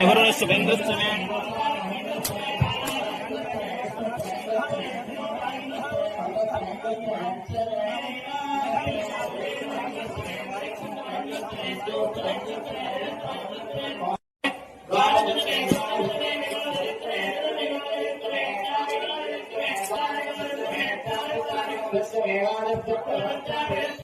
ఎవరు శుభేంద్రస్తునే